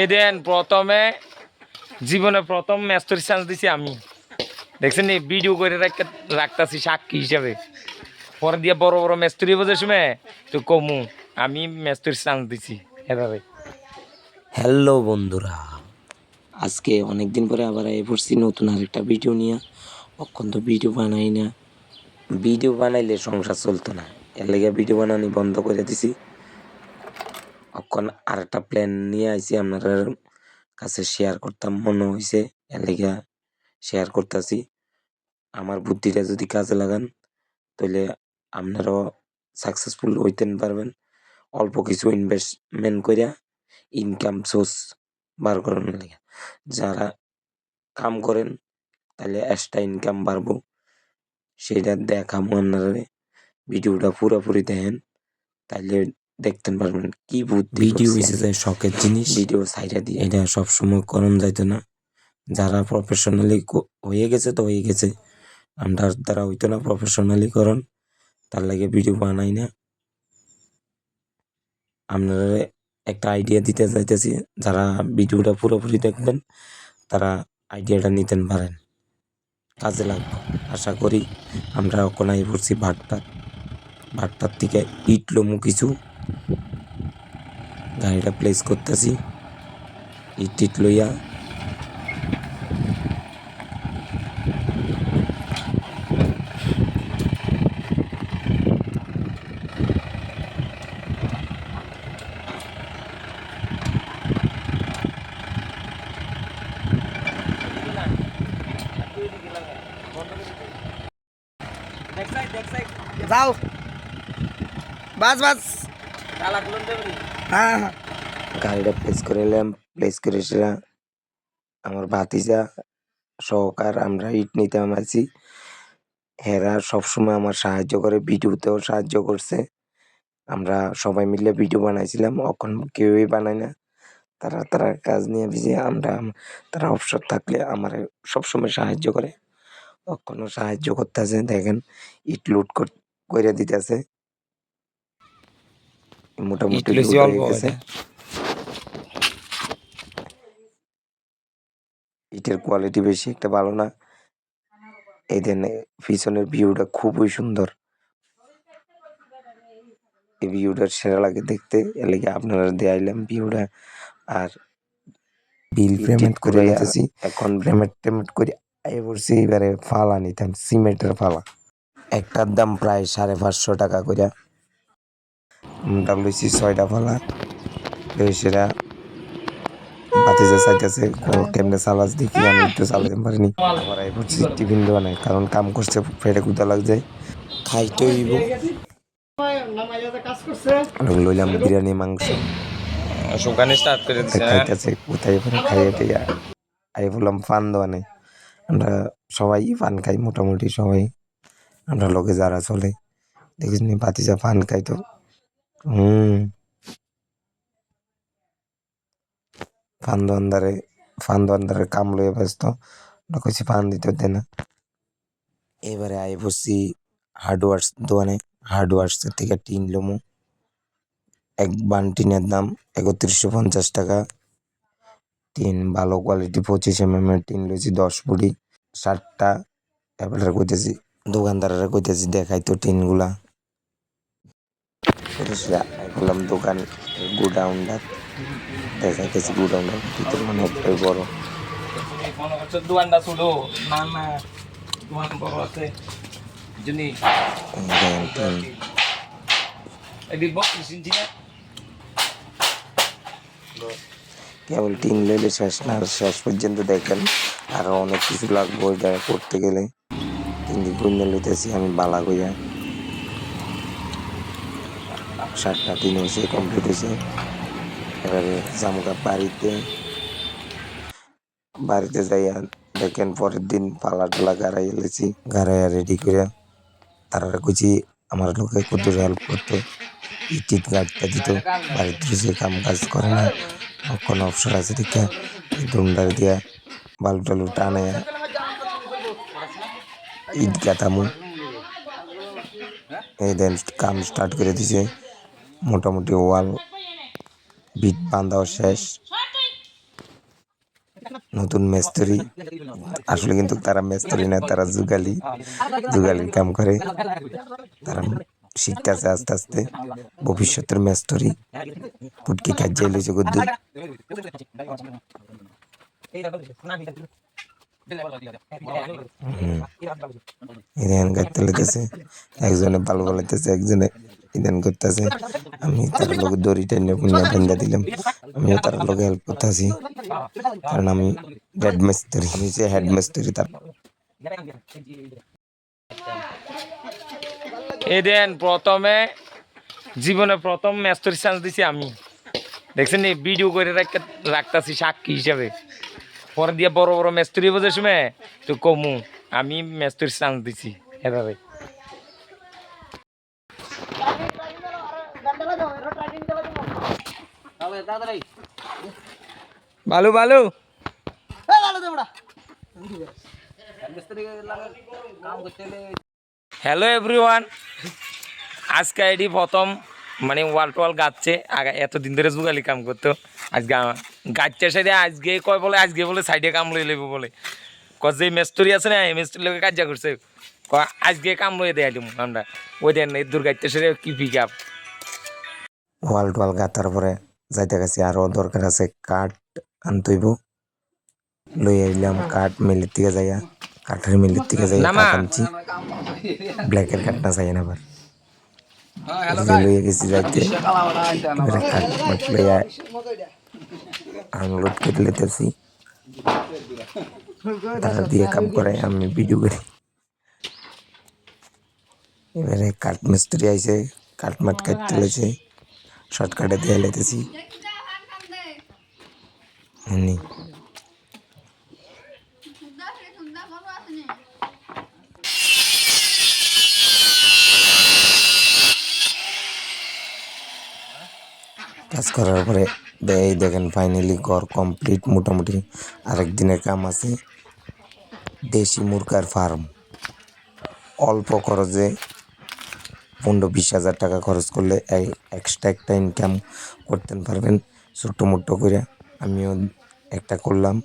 এই দেন, প্রথমে, জীবনে প্রথম ম্যাস্টর চান্স দিছি আমি। দেখছেন নি? ভিডিও করে রাখতেছি সাক্ষী হিসাবে। পরে দিয়ে বড় বড় মেস্তুরি বোঝার সময়, তো কমু। আমি মেস্তুরি চান্স দিছি এভাবে। হ্যালো বন্ধুরা। আজকে অনেক দিন পরে আবার এই পড়ছি নতুন আরেকটা ভিডিও নিয়ে। অক্ষণ তো ভিডিও বানাই না। ভিডিও বানাইলে সংসার চলতো না। এর লেগে ভিডিও বানানি বন্ধ করে দিছি। অক্ষণ আরেকটা প্ল্যান নিয়ে আইছি আপনার কাছে শেয়ার করতাম, মনে হয়েছে এর শেয়ার করতেছি। আমার বুদ্ধিটা যদি কাজে লাগান তাহলে আপনারাও সাকসেসফুল হইতেন পারবেন। অল্প কিছু ইনভেস্টমেন্ট করিয়া ইনকাম সোর্স বার করানোর লাগে যারা কাম করেন তাহলে এক্সট্রা ইনকাম বাড়বো। সেটা দেখামো, আপনারা ভিডিওটা পুরোপুরি দেখেন। তাহলে দেখতে পারবেন কি বুদ্ধি ভিডিও হিসেবে শখের জিনিস। ভিডিও সাইডে দিয়ে। এটা সবসময় করণ যাইতো না। যারা প্রফেশনালি হয়ে গেছে তো হয়ে গেছে। আমরা দ্বারা হইতো না প্রফেশনালি করণ। তার লাগে ভিডিও বানাই না। আপনারা একটা আইডিয়া দিতে চাইতেছি যারা ভিডিওটা পুরোপুরি দেখবেন তারা আইডিয়াটা নিতেন পারেন। কাজে লাগবে। আশা করি আমরা ওখানে পড়ছি ভাটটার ভাটটার থেকে ইট লমু কিছু গাড়িটা প্লেস করতেছি। ইট লইয়া। যাও। বাস বাস। গাড়িটা প্লেস করে নিলাম প্লেস করে সেটা আমার ভাতিজা সহকার আমরা ইট নিতে আমাছি হেরা সবসময় আমার সাহায্য করে ভিডিওতেও সাহায্য করছে। আমরা সবাই মিলে ভিডিও বানাইছিলাম এখন কেউই বানায় না। তারা তারা কাজ নিয়ে বিজি আমরা তারা অবসর থাকলে আমার সবসময় সাহায্য করে। কখনো সাহায্য করতেছে দেখেন ইট লুট করে দিতেছে। মোটামুটি। ইটের কোয়ালিটি বেশি একটা ভালো না। এই দেন পিছনের ভিউটা খুবই সুন্দর। এই ভিউটা সেরা লাগে দেখতে এর লেগে আপনারা দেয়াইলাম ভিউটা আর বিল পেমেন্ট করে নিতেছি। এখন পেমেন্ট পেমেন্ট করে পড়ছি এবারে ফালা নিতাম সিমেন্টের ফালা। একটার দাম প্রায় সাড়ে পাঁচশো টাকা করে লইছি ছয়টা ফালা সেরা বাতিজা চাইতেছে কেমনে চালাস দেখি আমি একটু চালাতে পারিনি। আবার আই পড়ছি টিফিন দোকানে কারণ কাম করছে পেটে কুদা লাগছে। খাইতে হইব। লইলাম বিরিয়ানি মাংস। সুখানি স্টার্ট করে দিছে হ্যাঁ? খাইতেছে কোথায় পরে খাইয়ে টিয়া। আই বললাম ফান দোকানে আমরা সবাই পান খাই মোটামুটি সবাই। আমরা লোকে যারা চলে দেখিস নি বাতিজা পান খাই তো হুম। ফান দোকানদারে ফান দোকানদারের কাম লয়ে ব্যস্ত। আমরা কইছি ফান দিতে দে না এবারে আই বসছি হার্ডওয়ার্স দোকানে। হার্ডওয়ার্সের থেকে টিন লমু। এক বান টিনের দাম একত্রিশশো পঞ্চাশ টাকা। টিন ভালো কোয়ালিটি পঁচিশ এম এম এর টিন লইছি দশ বুড়ি। ষাটটা। এবারে কইতেছি, দোকানদাররা কইতেছি, দেখাই তো টিনগুলা। বললাম দোকান গোডাউনটা দেখাইতেছি গোডাউনটা ভিতরে অনেকটাই বড় মনে করছ দোকানটা ছোট না না দোকান বড় আছে জনি এই দেখেন টিন এই বিগ বক্স চিনছি না কেবল টিন লইলে শেষ না আর শেষ পর্যন্ত দেখেন আরও অনেক কিছু লাগবে ওইটা করতে গেলে তিন দিন গুঞ্জা লইতেছি আমি বালা কইয়া সাতটা দিন হয়েছে কমপ্লিট হয়েছে। এবারে জামুকা বাড়িতে বাড়িতে যাইয়া দেখেন পরের দিন পালা টালা গাড়াই এলেছি গাড়াইয়া রেডি করে তারা কইছি, আমার লোকে কত হেল্প করতো ইট ইট গাড়িটা দিত বাড়িতে সে কাম কাজ করে না, কোনো অপশন আছে দেখে দুমদার দিয়া বালু টালু টানে। ইট গাতামু এই দেন কাম স্টার্ট করে দিছে। মোটামুটি ওয়াল, বিট বান্ধাও শেষ। নতুন মেস্তরি। আসলে কিন্তু তারা মেস্তরি না, তারা যুগালি। যুগালির কাম করে। তারা শিখতেছে আস্তে আস্তে ভবিষ্যতের মেস্তরি। পুটকি কাজে লইছে গুদ্দু একজনে ভালো বলাইতেছে, একজনে ইদান করতেছে। আমি তার লোক দড়ি টেনে পুনিয়া টেন্ডা দিলাম। আমিও তার লোকে হেল্প করতেছি। কারণ আমি হেড মিস্ত্রি আমি হচ্ছে হেড মিস্ত্রি তার। এই দেন, প্রথমে, জীবনে প্রথম মেস্তরি চান্স দিছি আমি। দেখছেন নি ভিডিও করে রাখ- রাখতাছি সাক্ষী হিসাবে। পরে দিয়ে বড় বড় মেস্তরি বোঝার সময়, তো কমু, আমি মেস্তরি চান্স দিছি এভাবে। ভালো ভালো হ্যালো এভরিওয়ান আজকে এটি প্রথম মানে ওয়াল টোয়াল গাচ্ছে। আগে এতদিন ধরে যুগালি কাম করতো। আজকে গাচ্ছে সাইডে আজকে কয় বলে? আজকে বলে সাইডে কাম লই লেবো বলে। ক যে মেস্তরি আছে না এই মেস্তরি লোকে কাজ করছে। ক আজকে কাম লই দেয় আমরা। ওই দেন দুর্গাইতে সাইডে কি পিক আপ ওয়াল টোয়াল গাতার পরে যাইতে গেছি আরও দরকার আছে কাঠ আনতইব। লই আইলাম কাঠ মিলের থেকে যাইয়া কাঠের মিলের থেকে যাইয়া কাঠ আনছি। ব্ল্যাকের কাঠ না চাই না আবার। লইয়া গেছি যাইতে এবারে কাঠ লইয়া আনলোড করে লেতেছি তারা দিয়ে কাম করে আমি ভিডিও করি। এবারে কাঠ মিস্ত্রি আইছে কাঠ মাঠ কাটতে লেছে শর্টকাটে দিয়ে লেতেছি কাজ করার পরে এই দেখেন ফাইনালি ঘর কমপ্লিট মোটামুটি। আরেক দিনের কাম আছে। দেশি মুরগার ফার্ম অল্প খরচে পনেরো বিশ হাজার টাকা খরচ করলে এক্সট্রা একটা ইনকাম করতে পারবেন, ছোট্ট মোট্ট করে। আমিও একটা করলাম।